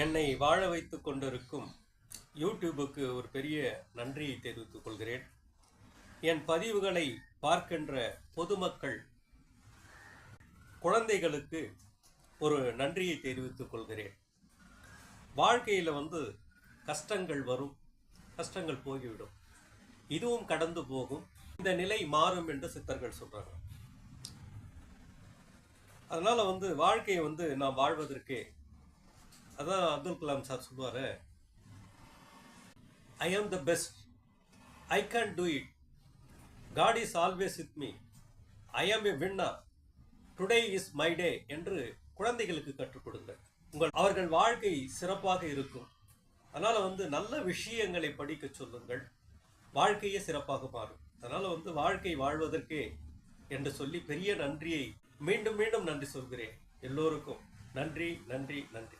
என்னை வாழ வைத்து கொண்டிருக்கும் யூடியூபுக்கு ஒரு பெரிய நன்றியை தெரிவித்துக் கொள்கிறேன். என் பதிவுகளை பார்க்கின்ற பொதுமக்கள் குழந்தைகளுக்கு ஒரு நன்றியை தெரிவித்துக் கொள்கிறேன். வாழ்க்கையில் வந்து கஷ்டங்கள் வரும் கஷ்டங்கள் போகிவிடும் இதுவும் கடந்து போகும். இந்த நிலை மாறும் என்று சித்தர்கள் சொல்றாங்க. அதனால வந்து வாழ்க்கையை வந்து நாம் வாழ்வதற்கு அதான் அப்துல் கலாம் சார் சொல்லுவாரு I am the best I can do it God is always with me I am a winner today is my day என்று குழந்தைகளுக்கு கற்றுக் கொடுங்கள். உங்கள் அவர்கள் வாழ்க்கை சிறப்பாக இருக்கும். அதனால வந்து நல்ல விஷயங்களை படிக்க சொல்லுங்கள். வாழ்க்கையே சிறப்பாக மாறும். அதனால வந்து வாழ்க்கை வாழ்வதற்கே என்று சொல்லி பெரிய நன்றியை மீண்டும் மீண்டும் நன்றி சொல்கிறேன். எல்லோருக்கும் நன்றி நன்றி நன்றி.